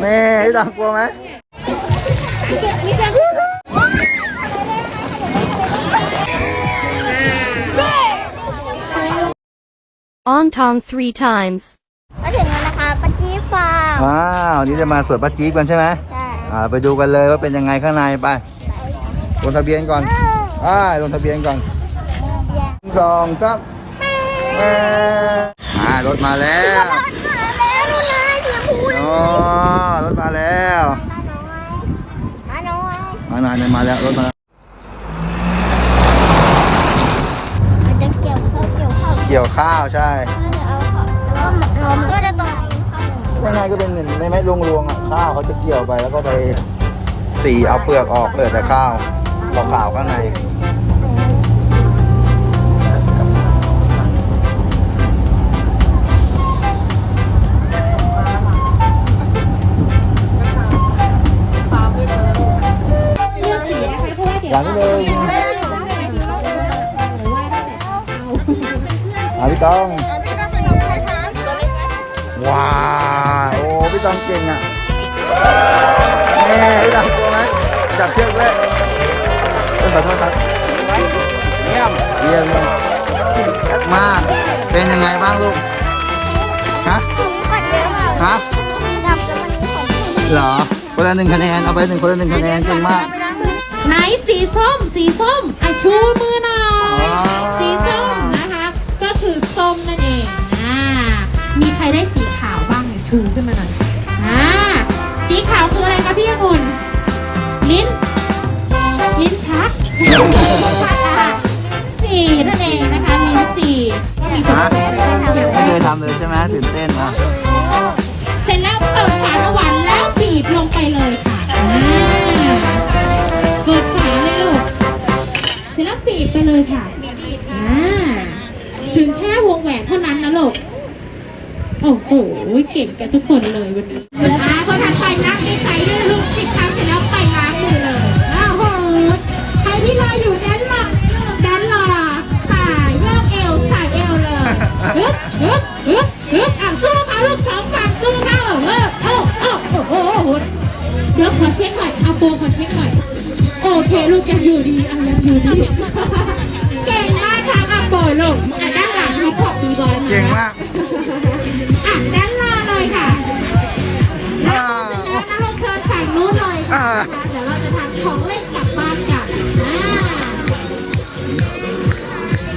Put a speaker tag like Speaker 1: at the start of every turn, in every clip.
Speaker 1: แม่พี่ตังกลัวไหม
Speaker 2: On Tong three times.
Speaker 3: มาถึงแล้วนะคะปัจจีฟาร์ม
Speaker 1: ว้าววันนี้จะมาสวนป้าจี๊ดกันใช่ไหม
Speaker 3: ใช่
Speaker 1: อ่าไปดูกันเลยว่าเป็นยังไงข้างในไปลงทะเบียนก่อนอ่าลงทะเบียนก่อนสองสามเอ่ออ่ารถมาแล้ว
Speaker 3: มาแล้วนะเสียพูด
Speaker 1: อ๋อรถมาแล้ว
Speaker 3: มาน้ อย
Speaker 1: มาหน่อยเนี่ยมาแล้วรถมาแล้ว
Speaker 3: มันจะเกี่ยวเข้าเกี่ยวเข้า
Speaker 1: เกี่ยวข้าวใช่
Speaker 3: เอาเข้าแล้วก็ลมก็จะตก
Speaker 1: ยังไงก็เป็นหนึ่งไม่ไม่รวงรวงๆอะข้าวเขาจะเกี่ยวไปแล้วก็ไปสีเอาเปลือกออกเหลือแต่ข้าวขาวๆข้างใน
Speaker 4: อะพี่
Speaker 1: ต้องว้าว โอ้พี่ต้องเก่งอะแม่พี่ต้องกลัวไหมจับเชือกเลยเป็นแบบโทษครับเยี่ยมเยี่ยมมาก เป็นยังไงบ้างลูก ฮะ
Speaker 3: ปัดเยอะมาก
Speaker 1: ฮะ
Speaker 3: ทำกันวันนี้ของพี่
Speaker 1: เหรอ คนละหนึ่งคะแนน เอาไปหนึ่งคนละหนึ่งคะแนนเก่งมาก
Speaker 4: ไหนสีส้ม สีส้มอะชูมือหน่อย
Speaker 1: อ๋อ
Speaker 4: สีส้ม ชูขึ้นมาหน่อยอ่าสีขาวคืออะไรคะพี่องุ่นลิ้น ลิ้นชักสีนั่นเองนะคะลิ้นจี่ก็มีส่วนผสมอะไรบ้างอย่างแร
Speaker 1: ไม่เคย
Speaker 4: ก
Speaker 1: ทำเลยใช่ไหมตื่นเต้นอะ
Speaker 4: เสร็จแล้วเปิดฝาละวันแล้วบีบลงไปเลยค่ะอ่าเปิดฝาเลยลูกเสร็จแล้วบีบไปเลยค่ะอ่าถึงแค่วงแหวนเท่านั้นนะลูก โอ้โห เก่งกันทุกคนเลยวันนี้อ่าพอถัดไปนักในใจด้วยลูกสิบครั้งเสร็จแล้วไปล้างมือเลยอ้าวโห ใครที่รออยู่ด้านหลังด้านหลังค่ะโยกเอวใส่เอวเลยฮึบฮึบฮึบฮึบอะสู้เขาลูกสองฝั่งสู้เขาเออเออเออโอ้โหโอ้โหเดี๋ยวขอเช็คหน่อยเอาโปรขอเช็คหน่อย โอเคลูกยังอยู่ดีอะยังอยู่ดี เก่งมากค่ะอะโปรลูกอะด้านหลังมีขอบดีบอยมา
Speaker 1: เก่งมาก
Speaker 4: เลยค่ะเดี๋ยวเราจะทำของเล่นกลับบ้านกันอ่า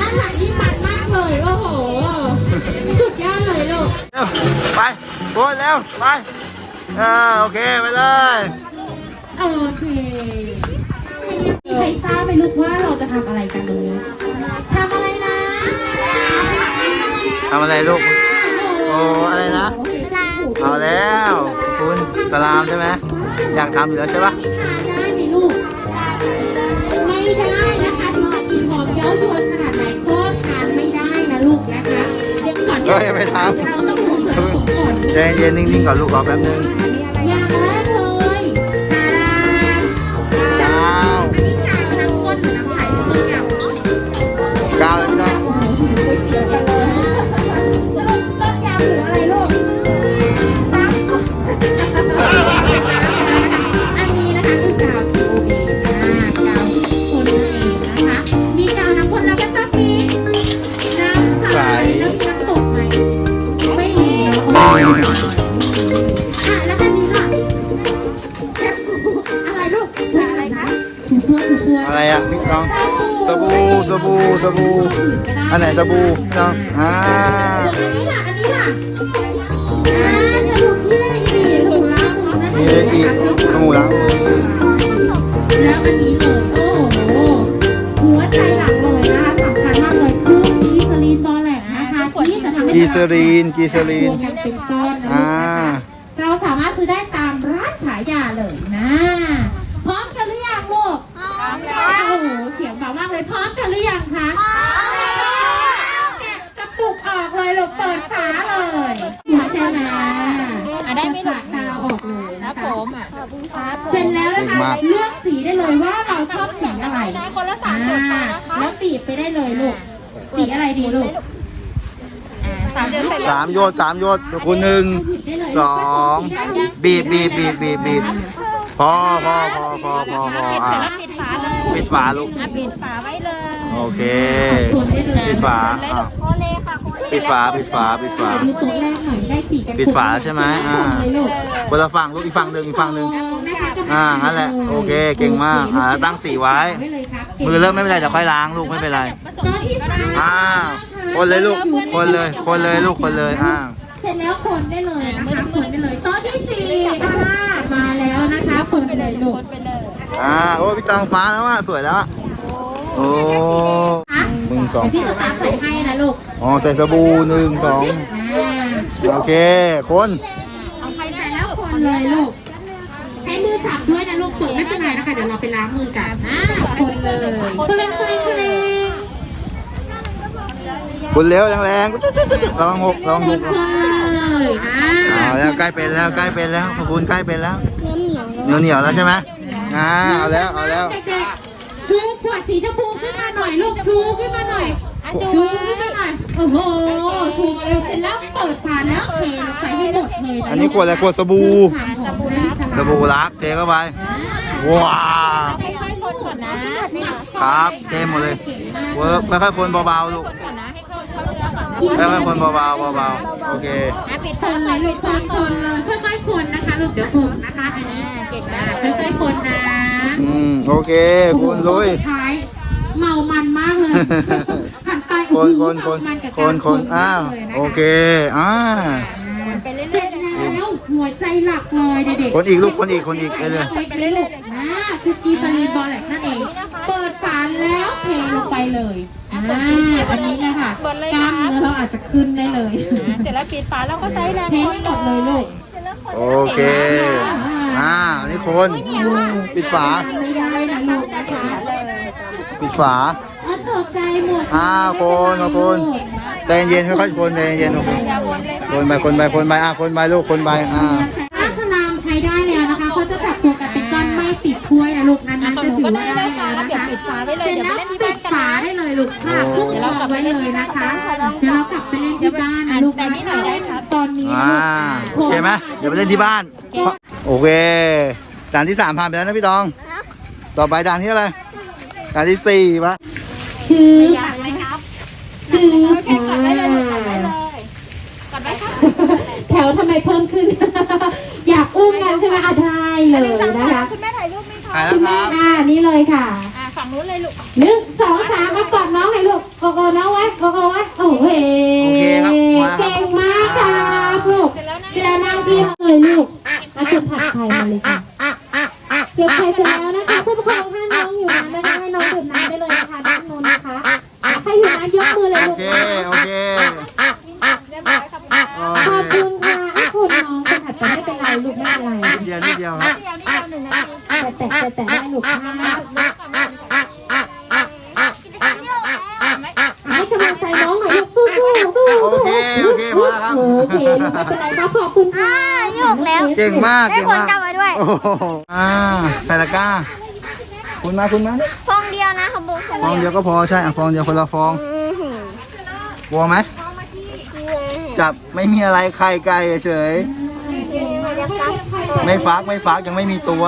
Speaker 4: ด้านหลังที่มันมากเลย โอ้โห สุดยอดเลยลูก
Speaker 1: เร็วไปโกนเร็วไปอ่าโอเคไปเลย
Speaker 4: โอเคมีใครทราบไหมลูกว่าเราจะทำอะไรกันเลยทำอะไรนะ
Speaker 1: ทำอะไรลูก โอ้อะไรนะ เอาแล้ว คุณสลามใช่ไหม อยากทำอยู่แล้วใช่ปะ
Speaker 4: ทานได้ไหมลูก ไม่ได้นะคะถึงจะกินหอมเย้ายวนขนาดไหนก็ทานไม่ได้นะลูกนะคะ เดี๋ยวก่อน
Speaker 1: เฮ้ยไม่ท
Speaker 4: เราต้องรู้เสริมก่อนำ
Speaker 1: ใจเย็นๆนิ่งๆก่อนลูกรอแป๊บนึง
Speaker 4: อย่าง ซ
Speaker 1: รีนกีเซรีน
Speaker 4: รวมกันเป็นก้อนนะ
Speaker 1: อ่า
Speaker 4: เราสามารถซื้อได้ตามร้านขายยาเลยนะ พร้อมกันหรือยังลูก
Speaker 3: พร้อมแล้
Speaker 4: โอ้
Speaker 3: ว
Speaker 4: โหเสียงเบามากเลยพร้อมกันหรือยังคะแกะกระปุกออกเลยลูกเปิดฝาเลยใช่ไหมได้ไม่หลักดาวออกเลยนะคะเสร็จแล้วนะคะ
Speaker 1: เก่งมาก
Speaker 4: เลือกสีได้เลยว่าเราชอบสีอะไร คนละสามหยดแล้วบีบไปได้เลยลูก สีอะไรดีลูก
Speaker 5: อ่าใส่
Speaker 1: สามโยชน์สามโยชน์คุณหนึ่งสองบีบบีบบีบบีบบีบพอพอพอพอพอพออะปิดฝาลูก
Speaker 3: ปิดฝาไว้เลย
Speaker 1: โอเค ปิดฝาอะ
Speaker 3: โคเลค่ะโคเล
Speaker 1: ปิดฝาปิดฝาปิดฝา
Speaker 4: ดูโต๊ะแรกหน่อยได้สี่กัน
Speaker 1: ปิดฝาใช่ไหมอ่า
Speaker 4: เลยลูก
Speaker 1: คนละฝั่งลูกอีกฝั่งหนึ่งอีกฝั่งหนึ่ง
Speaker 4: นะคะกำลัง
Speaker 1: อ่างั้นแหละโอเคเก่งมากอ่าแล้วตั้งสีไว้
Speaker 4: ไว้เลยครับ
Speaker 1: มือเริ่มไม่เป็นไรเดี๋ยวค่อยล้างลูกไม่เป็นไร
Speaker 4: โต๊ะที่สาม
Speaker 1: อ่า คนเลยลูก คนเลย คนเลยลูก คนเลยอ่า
Speaker 4: เสร็จแล้วคนได้เลยนะคะคนได้เลยโต๊ะที่สี่นะคะมาแล้วนะคะคนไปเลยลูก
Speaker 1: อ่าโอ้พี่ตองฟ้าแล้วอะสวยแล้วอะโอ้
Speaker 4: อะ
Speaker 1: หนึ่งสอง
Speaker 4: เดี๋ยวพี่จะตามใส่ให้นะลูก
Speaker 1: อ๋อใส่สบู่หนึ่งสอง
Speaker 4: อ่า
Speaker 1: โอเค คน
Speaker 4: เอาใครใส่แล้วคนเลยลูกใช้มือจับด้วยนะลูกเปิดไม่เป็นไรนะคะเดี๋ยวเราไปล้างมือกันอ่าคนเลยคนเลยคนเลย คนเลย
Speaker 1: คนเร็วแรงๆระวังหกระวัง
Speaker 4: ค
Speaker 1: ห
Speaker 4: น
Speaker 1: ก
Speaker 4: เลยอ่า
Speaker 1: เอาแล้วใกล้เป็นแล้วใกล้เป็นแล้วขอบคุณใกล้เป็นแล้ว
Speaker 3: เนื้อเหนียว
Speaker 1: เหนียวเหนียวแล้วใช่ไหมอ่าเอาแล้วเอาแล้ว
Speaker 4: เด็กๆชูขวดสีชมพูขึ้นมาหน่อยลูกชูขึ้นมาหน่อยชูขึ้นมาหน่อยโอ้โหชูมาเร็วเสร็จแล้วเปิดฝาแล้วเทลงใส่ให้หมดเลยะ
Speaker 1: อันนี้ขวดอะไรขวดสบู่
Speaker 4: ความหอมของลิซ่า
Speaker 1: สบู่รักเทเข้าไป
Speaker 4: อ่า
Speaker 1: ว้าว
Speaker 3: ค่อยๆคนก่อนนะครับ
Speaker 1: เทหมดเลย
Speaker 4: เก่งมาก
Speaker 1: เวิร์กค่อยๆคนเบาๆลูก ค่อยๆคนเบาๆเบาๆโอเค
Speaker 4: คนเลยลูกคนคนเลยค่อยๆคนนะคะลูกเดี๋ยวคนนะคะ อันนี้เก่งมากค่อยๆคนนะ
Speaker 1: อืมโอเค คุณลุย
Speaker 4: สุดท้ายเมามันมากเลยหันไป
Speaker 1: คนคนคน
Speaker 4: เมามักับ
Speaker 1: ค
Speaker 4: การ
Speaker 1: นคนอ้าว
Speaker 4: มกลยนะะ
Speaker 1: โอเคอ่า
Speaker 4: เสร็จแล้วหัวใจหลักเลยเด็กๆ
Speaker 1: คนอีกลูกคนอีกคนอีกเลย
Speaker 4: เล็กๆอ่าคือกีซาลีนบอลแหลกนั่นเองเปิดฝาแล้วเทลงไปเลย อ่าอันนี้เลยค่ะกล้ามเนื้อเราอาจจะขึ้นได้เลย
Speaker 3: เสร็จแล้วปิดฝาแล้วก็ใส่แรง
Speaker 4: เทให้หมดเลยลูก
Speaker 1: โอเค อ่านี่คน ปิดฝา
Speaker 4: ไม่ได้นะลูกนะคะ
Speaker 1: ปิดฝา
Speaker 4: อะตกใจหมด
Speaker 1: อ้าวคนมาคนใจเย็นค่อยๆคนใจเย็นๆคนคนไปคนไปคนไปอะคนไปลูกคนไปอ่า
Speaker 4: ถ้าสลามใช้ได้แล้วนะคะเขาจะจับตัวกันเป็นก้อนไม่ติดถ้วยนะลูกนั้นนั้นจะถือว่าได้แล้วนะคะ เสร็จแล้วปิดฝาได้เลยลูกค่ะพุ่งออกไว้เลยนะคะ เดี๋ยวเรากลับไปเล่นที่บ้านนะลูกนะถ้าเล่นตอนนี้
Speaker 1: อ่า
Speaker 4: นะ
Speaker 1: โอเคไหมเดี๋ยวไปเล่นที่บ้าน โอเค ด่านที่สามผ่านไปแล้วนะพี่ตอง ต่อไปด่านที่อะไร ด่านที่สี่ปะ
Speaker 4: ชื่อชื่อแถวทำไมเพิ่มขึ้น อยากอุ้มกันใช่ไหมอะได้เลยนะคะ
Speaker 3: คุณแม่ถ่ายรูปไหมคะ
Speaker 1: ถ่ายแล้
Speaker 4: คุ
Speaker 1: ว
Speaker 4: ณ
Speaker 1: ค
Speaker 4: แม่
Speaker 1: รับ
Speaker 4: อ่านี่เลยค่ะ
Speaker 3: อ่าฝั่ง นู้นเลยลูก
Speaker 4: หนึ่งสองสามมากอดน้องให้ลูกโอ้โหน้องไว้โอ้โหไว้โอ้โห
Speaker 1: โอเคครับมาแล้วครับ
Speaker 4: เก่งมากครับลูกเวลานั่งที่เลยลูกอาจุดผัดไทยมาเลยค่ะเก็บไข่เสร็จแล้วนะคะผู้ปกครองถ้าน้องอยู่น้ำนะคะให้น้องดื่มน้ำได้เลยนะคะด้านนู้นนะคะใครอยู่น้ำยกมือเลย
Speaker 1: โอ
Speaker 4: ลูก
Speaker 1: เค โอเค
Speaker 4: ขอบคุณค่ะอะคนน้องคนถัดไปไม่เป็นไรลูกไม่เป็นไร
Speaker 1: นิดเดียวนิดเดียวครับ
Speaker 3: เดี๋ยวนี่เอาหนึ่งนาที
Speaker 4: แต่แต่แต่แต่ได้ลูกค่ะให้กำลังใจน้องหน่อยลูกสู้สู้สู้
Speaker 1: โอเคโอเคพอแล้วครับ
Speaker 4: โอเคลูก ไม่เป็นไรครับขอบคุณค่ะ
Speaker 3: โยกแล้ว
Speaker 1: เก่งมาก
Speaker 3: ได้
Speaker 1: เก่ง
Speaker 3: คน
Speaker 1: มาก
Speaker 3: กลับมาด้วย
Speaker 1: โอ้โหอ่าใส่ตะกร้า คุณมาคุณมา
Speaker 3: ฟองเดียวนะขบวน
Speaker 1: ฟองเดียวก็พอใช่อะฟองเดียวคนละฟอง
Speaker 3: อือหือก
Speaker 1: ลัวไหมจับไม่มีอะไรไข่ไก่เฉยไม่ฟักไม่ฟักยังไม่มีตัว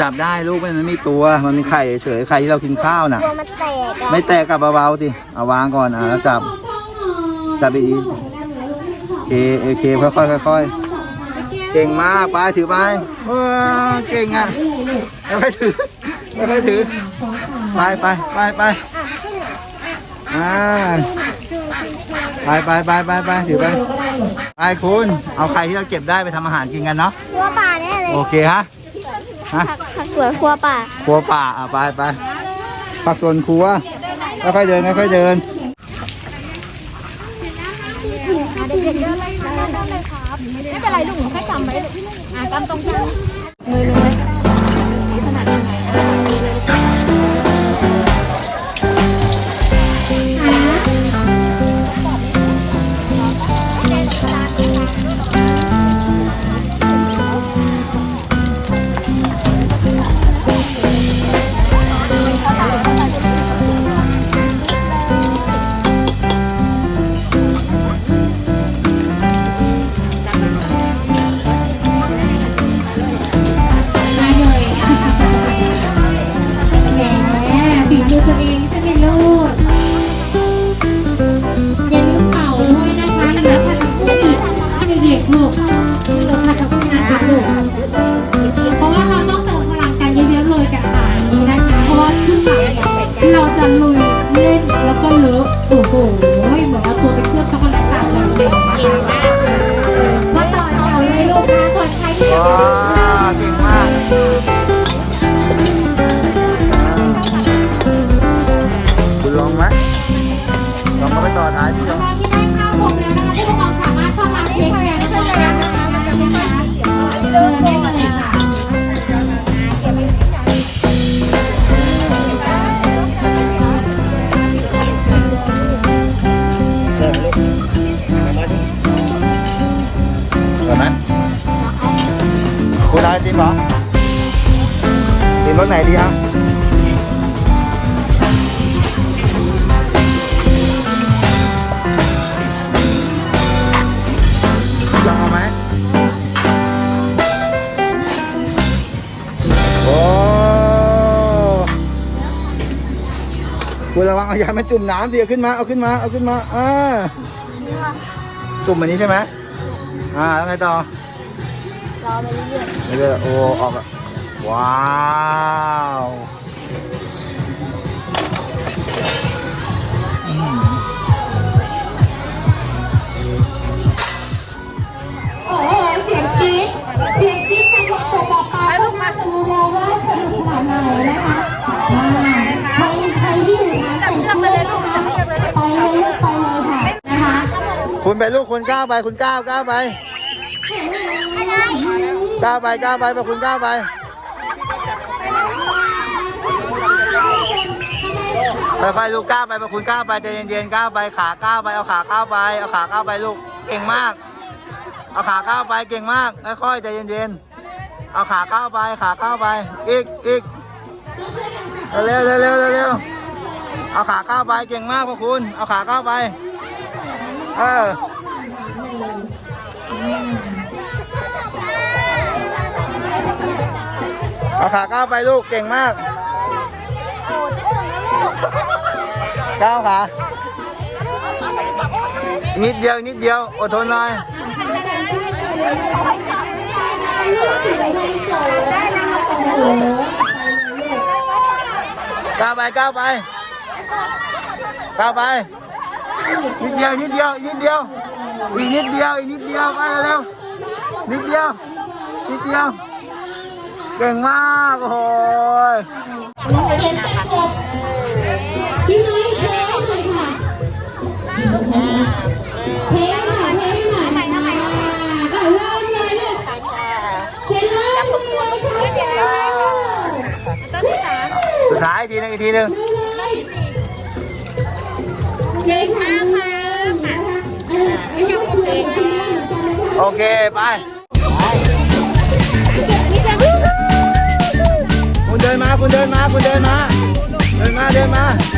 Speaker 1: จับได้ลูกมันไม่มีตัว มันมีไข่เฉยไข่ที่เรากินข้าวน่ะ
Speaker 3: ตัวมันแตกอะ
Speaker 1: ไม่แตกกับเบาๆสิเอาวางก่อนอะแล้วจับจับอีกโอ เคโอเคค่อยๆค่อยๆเก่งมากไปถือไปว้าเก่งอะไม่ค่อยถือไม่ค่อยถือไปไปไปไปอ่าไปไปไปไปไปถือไปไปคุณเอาไข่ที่เราเก็บได้ไปทำอาหารกินกันเนาะ
Speaker 3: ครัวป่าแน่เลย
Speaker 1: โอเคฮะฮะ
Speaker 3: ผักผักสวนครัวป่า
Speaker 1: ครัวป่าอะไปไปผักสวนครัวค่อยๆเดินค่อยๆเดิน
Speaker 3: ไม่เป็นไรลูกหนูแค่จำไว้อะจำตรงกล
Speaker 4: เอาไอติมเหรอ
Speaker 1: ติมรสไหนดีครับลองเอาไหมโอ้คุณระวังเอายามาจุ่มน้ำสิเอาขึ้นมาเอาขึ้นมาเอาขึ้นมาอ่าจุ่มแบบนี้ใช่ไหมอ่าแล้วไงต่อ
Speaker 3: รอไปเรื่อย
Speaker 1: ไม่ได้โอ้ออกอะว้าวอืม
Speaker 4: โอ้โหเสียงกรี๊ดเสียงกรี๊ดในวงต่อไปลูกมาดูเราว่าสนุกขนาดไหนนะคะอ่าใครใครที่อยู่ร้านแต่งตัวนะคะไปเลยลูกไปเลยค่ะนะคะ
Speaker 1: คุณไปลูกคุณก้าวไปคุณก้าวก้าวไป ก้าวไปก้าวไปไปคุณก้าวไปค่อยๆลูกก้าวไปไปคุณก้าวไปใจเย็นๆก้าวไปขาก้าวไปเอาขาก้าวไปเอาขาก้าวไปลูกเก่งมาก เอาขาก้าวไปเก่งมากค่อยๆใจเย็นๆเอาขาก้าวไปขาก้าวไปอีกอีกเร็วๆเร็วเร็วเอาขาก้าวไปเก่งมากพวกคุณ เอาขาก้าวไป เออ เอาขาก้าวไปลูกเก่งมาก
Speaker 3: โอ้จะถึงแล้วลูก
Speaker 1: ก้าวขานิดเดียวนิดเดียวอดทนหน่อยก้าวไปก้าวไปก้าวไปนิดเดียวนิดเดียวนิดเดียวอีกนิดเดียวอีกนิดเดียวไปเร็วนิดเดียวนิดเดียว เก่งมากโอ้ย
Speaker 4: เขียนเป็นกบพี่น้อยเพลงหน่อยค่ะเพลงหน่อยเพลงหน่อยอ่าเริ่มเลยลูกเพลงเริ่มเลยค่ะ
Speaker 1: สุดท้ายทีนึงอีกทีหนึง
Speaker 4: เพลงค่ะนะคะอันนี้ก็เชียร์คุณแม่เหมือนกันนะ
Speaker 1: โอเค ไป เดินมาคุณเดินมาคุณเดินมา เดินมาเดินมา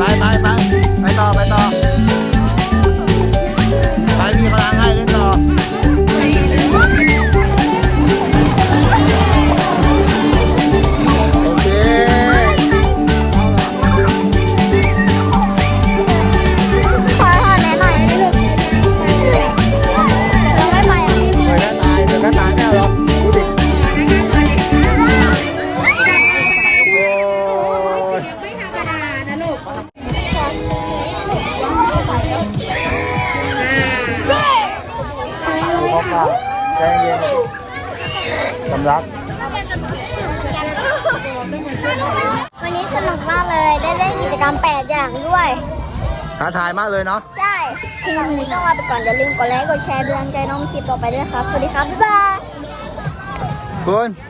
Speaker 1: ไปไสำลัก
Speaker 3: วันนี้สนุกมากเลยได้เล่นกิจกรรม 8 อย่างด้วย
Speaker 1: ท้าทายมากเลยเนาะ
Speaker 3: ใช่ที่วันนี้ต้องลาไปก่อนอย่าลืมกดไลค์กดแชร์เป็นกำลังใจน้องคลิปต่อไปด้วยครับ สวัสดีครับ บ๊ายบาย
Speaker 1: คุณ
Speaker 3: เย้